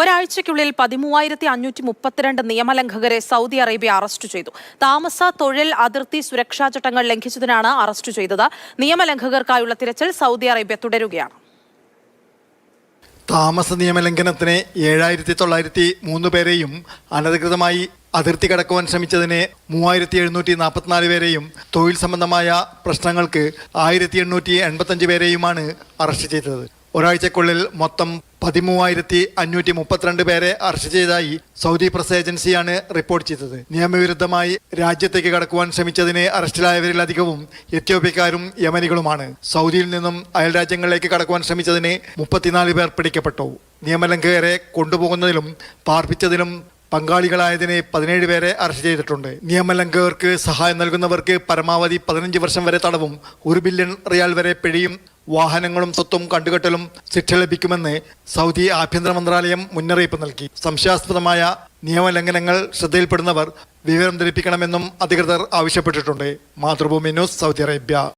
ഒരാഴ്ചയ്ക്കുള്ളിൽ പതിമൂവായിരത്തി അഞ്ഞൂറ്റി മുപ്പത്തിരണ്ട് നിയമലംഘകരെ സൗദി അറേബ്യ അറസ്റ്റ് ചെയ്തു. താമസ തൊഴിൽ അതിർത്തി സുരക്ഷാ ചട്ടങ്ങൾ ലംഘിച്ചതിനാണ് അറസ്റ്റ് ചെയ്തത്. നിയമലംഘകർക്കായുള്ള തിരച്ചിൽ സൗദി അറേബ്യ തുടരുകയാണ്. താമസ നിയമലംഘനത്തിന് ഏഴായിരത്തി തൊള്ളായിരത്തി മൂന്ന് പേരെയും അനധികൃതമായി അതിർത്തി കടക്കുവാൻ ശ്രമിച്ചതിന് മൂവായിരത്തി എഴുന്നൂറ്റി നാൽപ്പത്തിനാല് പേരെയും തൊഴിൽ സംബന്ധമായ പ്രശ്നങ്ങൾക്ക് ആയിരത്തി എണ്ണൂറ്റി എൺപത്തഞ്ച് പേരെയുമാണ് അറസ്റ്റ് ചെയ്തത്. ഒരാഴ്ചക്കുള്ളിൽ മൊത്തം പതിമൂവായിരത്തി അഞ്ഞൂറ്റി മുപ്പത്തിരണ്ട് പേരെ അറസ്റ്റ് ചെയ്തതായി സൗദി പ്രസ് ഏജൻസിയാണ് റിപ്പോർട്ട് ചെയ്തത്. നിയമവിരുദ്ധമായി രാജ്യത്തേക്ക് കടക്കുവാൻ ശ്രമിച്ചതിന് അറസ്റ്റിലായവരിൽ അധികവും എത്യോപ്യക്കാരും യമനികളുമാണ്. സൗദിയിൽ നിന്നും അയൽ രാജ്യങ്ങളിലേക്ക് കടക്കുവാൻ ശ്രമിച്ചതിന് മുപ്പത്തിനാല് പേർ പിടിക്കപ്പെട്ടു. നിയമലംഘകരെ കൊണ്ടുപോകുന്നതിലും പാർപ്പിച്ചതിലും പങ്കാളികളായതിന് പതിനേഴ് പേരെ അറസ്റ്റ് ചെയ്തിട്ടുണ്ട്. നിയമലംഘകർക്ക് സഹായം നൽകുന്നവർക്ക് പരമാവധി പതിനഞ്ച് വർഷം വരെ തടവും ഒരു ബില്യൺ റിയാൽ വരെ പിഴയും വാഹനങ്ങളും സ്വത്തും കണ്ടുകെട്ടലും ശിക്ഷ ലഭിക്കുമെന്ന് സൗദി ആഭ്യന്തര മന്ത്രാലയം മുന്നറിയിപ്പ് നൽകി. സംശയാസ്പദമായ നിയമലംഘനങ്ങൾ ശ്രദ്ധയിൽപ്പെടുന്നവർ വിവരം ധരിപ്പിക്കണമെന്നും അധികൃതർ ആവശ്യപ്പെട്ടിട്ടുണ്ട്. Mathrubhumi news Saudi Arabia.